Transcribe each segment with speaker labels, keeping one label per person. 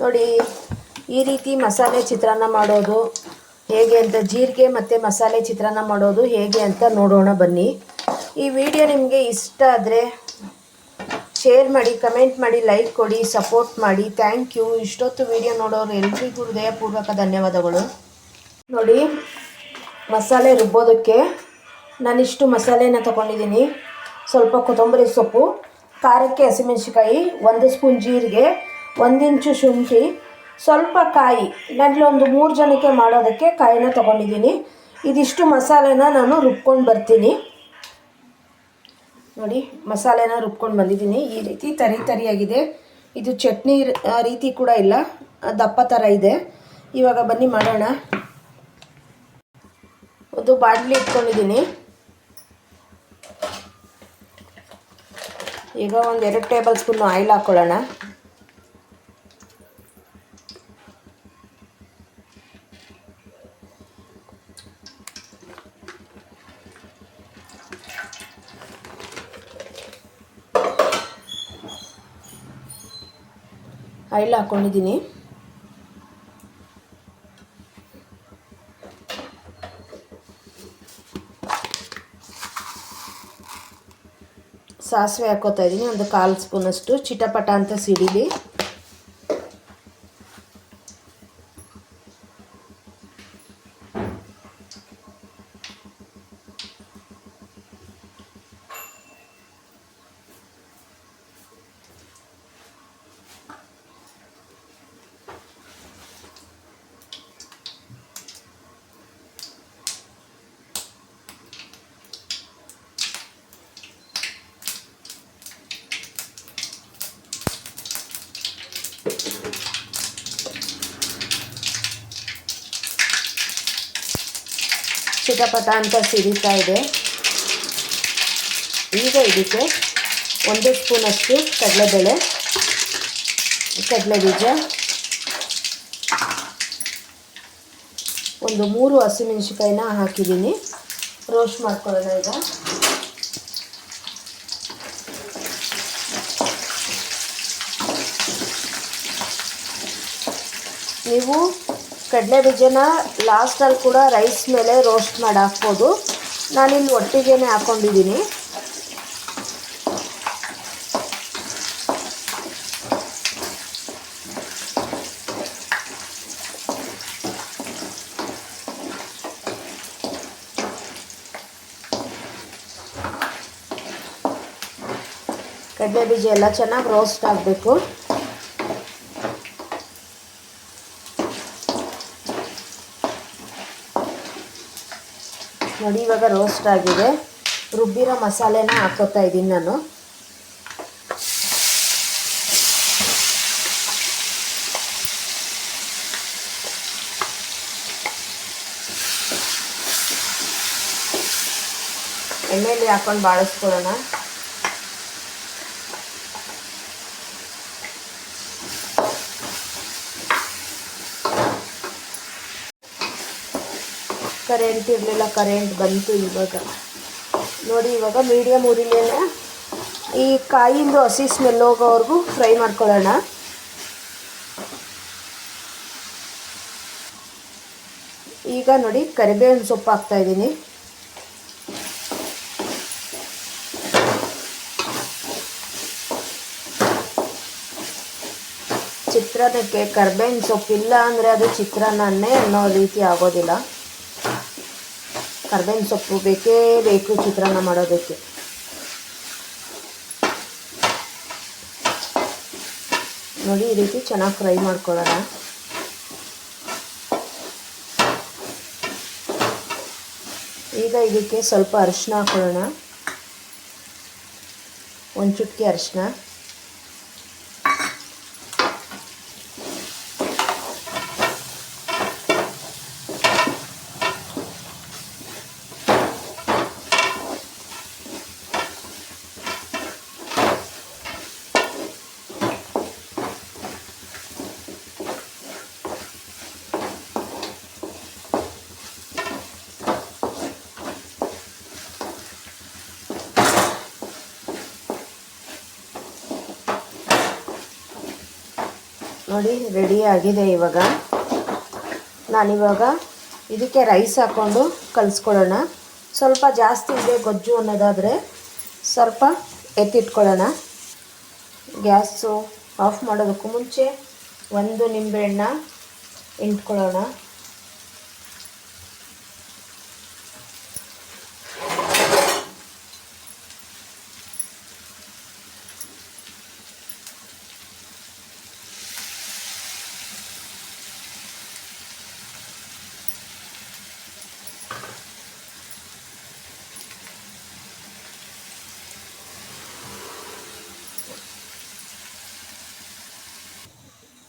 Speaker 1: ನೋಡಿ, ಈ ರೀತಿ ಮಸಾಲೆ ಚಿತ್ರಾನ್ನ ಮಾಡೋದು ಹೇಗೆ ಅಂತ, ಜೀರಿಗೆ ಮತ್ತು ಮಸಾಲೆ ಚಿತ್ರಾನ್ನ ಮಾಡೋದು ಹೇಗೆ ಅಂತ ನೋಡೋಣ ಬನ್ನಿ. ಈ ವಿಡಿಯೋ ನಿಮಗೆ ಇಷ್ಟ ಆದರೆ ಶೇರ್ ಮಾಡಿ, ಕಮೆಂಟ್ ಮಾಡಿ, ಲೈಕ್ ಕೊಡಿ, ಸಪೋರ್ಟ್ ಮಾಡಿ. Thank you. ಇಷ್ಟೊತ್ತು ವಿಡಿಯೋ ನೋಡೋರು ಎಲ್ರಿಗೂ ಹೃದಯಪೂರ್ವಕ ಧನ್ಯವಾದಗಳು. ನೋಡಿ, ಮಸಾಲೆ ರುಬ್ಬೋದಕ್ಕೆ ನಾನಿಷ್ಟು ಮಸಾಲೆನ ತಗೊಂಡಿದ್ದೀನಿ. ಸ್ವಲ್ಪ ಕೊತ್ತಂಬರಿ ಸೊಪ್ಪು, ಖಾರಕ್ಕೆ ಹಸಿಮೆಣ್ಸಿಕಾಯಿ ಒಂದು ಸ್ಪೂನ್ ಜೀರಿಗೆ ಒಂದು ಇಂಚು ಶುಂಠಿ, ಸ್ವಲ್ಪ ಕಾಯಿ ನನಗೆ ಒಂದು ಮೂರು ಜನಕ್ಕೆ ಮಾಡೋದಕ್ಕೆ ಕಾಯಿನ ತೊಗೊಂಡಿದ್ದೀನಿ. ಇದಿಷ್ಟು ಮಸಾಲೆನ ನಾನು ರುಬ್ಕೊಂಡು ಬರ್ತೀನಿ. ನೋಡಿ, ಮಸಾಲೆನ ರುಬ್ಕೊಂಡು ಬಂದಿದ್ದೀನಿ. ಈ ರೀತಿ ತರಿ ತರಿಯಾಗಿದೆ. ಇದು ಚಟ್ನಿ ರೀತಿ ಕೂಡ ಇಲ್ಲ. ದಪ್ಪ ಥರ ಇದೆ. ಇವಾಗ ಬನ್ನಿ ಮಾಡೋಣ. ಒಂದು ಬಾಟ್ಲಿ ಇಟ್ಕೊಂಡಿದ್ದೀನಿ. ಈಗ ಒಂದು ಎರಡು ಟೇಬಲ್ ಸ್ಪೂನು ಆಯಿಲ್ ಹಾಕ್ಕೊಳ್ಳೋಣ ಆಯಿಲ್ ಹಾಕ್ಕೊಂಡಿದ್ದೀನಿ ಸಾಸಿವೆ ಹಾಕೋತಾ ಇದ್ದೀನಿ ಒಂದು ಕಾಲು ಸ್ಪೂನಷ್ಟು. ಚಿಟಪಟ ಅಂತ ಸಿಡಿಲಿ. ಚಿಟಪಟ ಅಂತ ಸಿಡಿತಾ ಇದೆ. ಈಗ ಇದಕ್ಕೆ ಒಂದು ಸ್ಪೂನಷ್ಟು ಕಡಲೆಬೇಳೆ ಕಡಲೆ ಬೀಜ ಒಂದು ಮೂರು ಹಸಿಮೆಣಸಿಕಾಯಿನ ಹಾಕಿದ್ದೀನಿ. ರೋಸ್ಟ್ ಮಾಡ್ಕೊಳ್ಳೋಣ ಈಗ. ನೀವು ಕಡಲೆ ಬೀಜನ ಲಾಸ್ಟಲ್ಲಿ ಕೂಡ ರೈಸ್ ಮೇಲೆ ರೋಸ್ಟ್ ಮಾಡಿ ಹಾಕ್ಬೋದು. ನಾನಿಲ್ಲಿ ಒಟ್ಟಿಗೆನೆ ಹಾಕ್ಕೊಂಡಿದ್ದೀನಿ ಕಡಲೆ ಬೀಜ ಎಲ್ಲ ಚೆನ್ನಾಗಿ ರೋಸ್ಟ್ ಆಗಬೇಕು. ನೋಡಿ ಇವಾಗ ರೋಸ್ಟ್ ಆಗಿದೆ. ರುಬ್ಬಿರೋ ಮಸಾಲೆನ ಹಾಕೋತಾ ಇದ್ದೀನಿ ನಾನು. ಎಣ್ಣೆಯಲ್ಲಿ ಹಾಕೊಂಡು ಬಾಳಿಸ್ಕೊಳ್ಳೋಣ. ಕರೆಂಟ್ ಇರಲಿಲ್ಲ ಕರೆಂಟ್ ಬಂತು ಇವಾಗ. ನೋಡಿ ಇವಾಗ ಮೀಡಿಯಮ್ ಉರಿಲೇನೆ ಈ ಕಾಯಿಂದು ಹಸಿ ಸ್ಮೆಲ್ ಹೋಗೋವರೆಗೂ ಫ್ರೈ ಮಾಡ್ಕೊಳ್ಳೋಣ. ಈಗ ನೋಡಿ ಕರಿಬೇವಿನ ಸೊಪ್ಪು ಹಾಕ್ತಾ ಇದ್ದೀನಿ. ಚಿತ್ರಾನ್ನಕ್ಕೆ ಕರ್ಬೇವಿನ ಸೊಪ್ಪಿಲ್ಲ ಅಂದರೆ ಅದು ಚಿತ್ರಾನ್ನನೇ ಅನ್ನೋ ರೀತಿ ಆಗೋದಿಲ್ಲ. ಕರ್ಬೇವಿನ ಸೊಪ್ಪು ಬೇಕೇ ಬೇಕು ಚಿತ್ರಾನ್ನ ಮಾಡೋದಕ್ಕೆ. ನೋಡಿ, ಈ ರೀತಿ ಚೆನ್ನಾಗಿ ಫ್ರೈ ಮಾಡ್ಕೊಳ್ಳೋಣ. ಈಗ ಇದಕ್ಕೆ ಸ್ವಲ್ಪ ಅರಿಶಿನ ಹಾಕೊಳ್ಳೋಣ. ಒಂದು ಚುಟ್ಕಿ ಅರಿಶಿನ ನೋಡಿ ರೆಡಿ ಆಗಿದೆ ಇವಾಗ. ನಾನಿವಾಗ ಇದಕ್ಕೆ ರೈಸ್ ಹಾಕ್ಕೊಂಡು ಕಲಿಸ್ಕೊಳ್ಳೋಣ. ಸ್ವಲ್ಪ ಜಾಸ್ತಿ ಇದೆ ಗೊಜ್ಜು ಅನ್ನೋದಾದರೆ ಸ್ವಲ್ಪ ಎತ್ತಿಟ್ಕೊಳ್ಳೋಣ. ಗ್ಯಾಸು ಆಫ್ ಮಾಡೋದಕ್ಕೂ ಮುಂಚೆ ಒಂದು ನಿಂಬೆಹಣ್ಣ ಇಂಟ್ಕೊಳ್ಳೋಣ.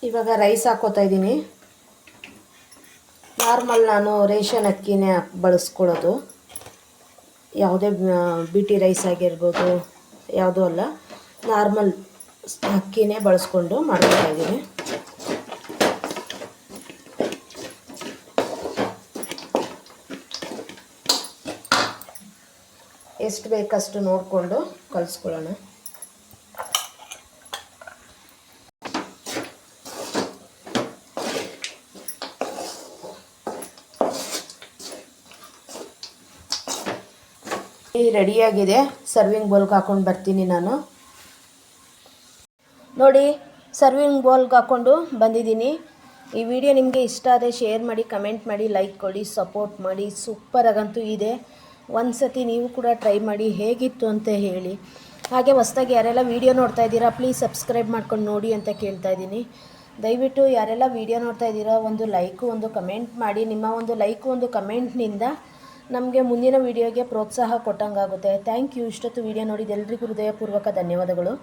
Speaker 1: ಇವಾಗ ರೈಸ್ ಹಾಕೋತಾ ಇದ್ದೀನಿ. ನಾರ್ಮಲ್ ನಾನು ರೇಷನ್ ಅಕ್ಕಿನೇ ಬಳಸ್ಕೊಳ್ಳೋದು. ಯಾವುದೇ ಬಿ ಟಿ ರೈಸ್ ಆಗಿರ್ಬೋದು, ಯಾವುದೂ ಅಲ್ಲ. ನಾರ್ಮಲ್ ಅಕ್ಕಿನೇ ಬಳಸ್ಕೊಂಡು ಮಾಡ್ತಾ ಇದ್ದೀನಿ. ಎಷ್ಟು ಬೇಕಷ್ಟು ನೋಡಿಕೊಂಡು ಕಲಿಸ್ಕೊಳ್ಳೋಣ. ರೆಡಿಯಾಗಿದೆ. ಸರ್ವಿಂಗ್ ಬೌಲ್ಗೆ ಹಾಕೊಂಡು ಬರ್ತೀನಿ ನಾನು. ನೋಡಿ ಸರ್ವಿಂಗ್ ಬೌಲ್ಗೆ ಹಾಕ್ಕೊಂಡು ಬಂದಿದ್ದೀನಿ. ಈ ವಿಡಿಯೋ ನಿಮಗೆ ಇಷ್ಟ ಆದರೆ ಶೇರ್ ಮಾಡಿ ಕಮೆಂಟ್ ಮಾಡಿ ಲೈಕ್ ಕೊಡಿ ಸಪೋರ್ಟ್ ಮಾಡಿ. ಸೂಪರಾಗಂತೂ ಇದೆ. ಒಂದು ಸತಿ ನೀವು ಕೂಡ ಟ್ರೈ ಮಾಡಿ, ಹೇಗಿತ್ತು ಅಂತ ಹೇಳಿ. ಹಾಗೆ ಹೊಸ್ದಾಗಿ ಯಾರೆಲ್ಲ ವಿಡಿಯೋ ನೋಡ್ತಾ ಇದ್ದೀರಾ ಪ್ಲೀಸ್ ಸಬ್ಸ್ಕ್ರೈಬ್ ಮಾಡ್ಕೊಂಡು ನೋಡಿ ಅಂತ ಕೇಳ್ತಾ ಇದ್ದೀನಿ. ದಯವಿಟ್ಟು ಯಾರೆಲ್ಲ ವಿಡಿಯೋ ನೋಡ್ತಾ ಇದ್ದೀರಾ, ಒಂದು ಲೈಕು ಒಂದು ಕಮೆಂಟ್ ಮಾಡಿ. ನಿಮ್ಮ ಒಂದು ಲೈಕು ಒಂದು ಕಮೆಂಟ್ನಿಂದ ನಮಗೆ ಮುಂದಿನ ವಿಡಿಯೋಗೆ ಪ್ರೋತ್ಸಾಹ ಕೊಟ್ಟಂಗಾಗುತ್ತೆ. ಥ್ಯಾಂಕ್ ಯು ಇಷ್ಟೊತ್ತು ವಿಡಿಯೋ ನೋಡಿದ ಎಲ್ರಿಗೂ ಹೃದಯಪೂರ್ವಕ ಧನ್ಯವಾದಗಳು.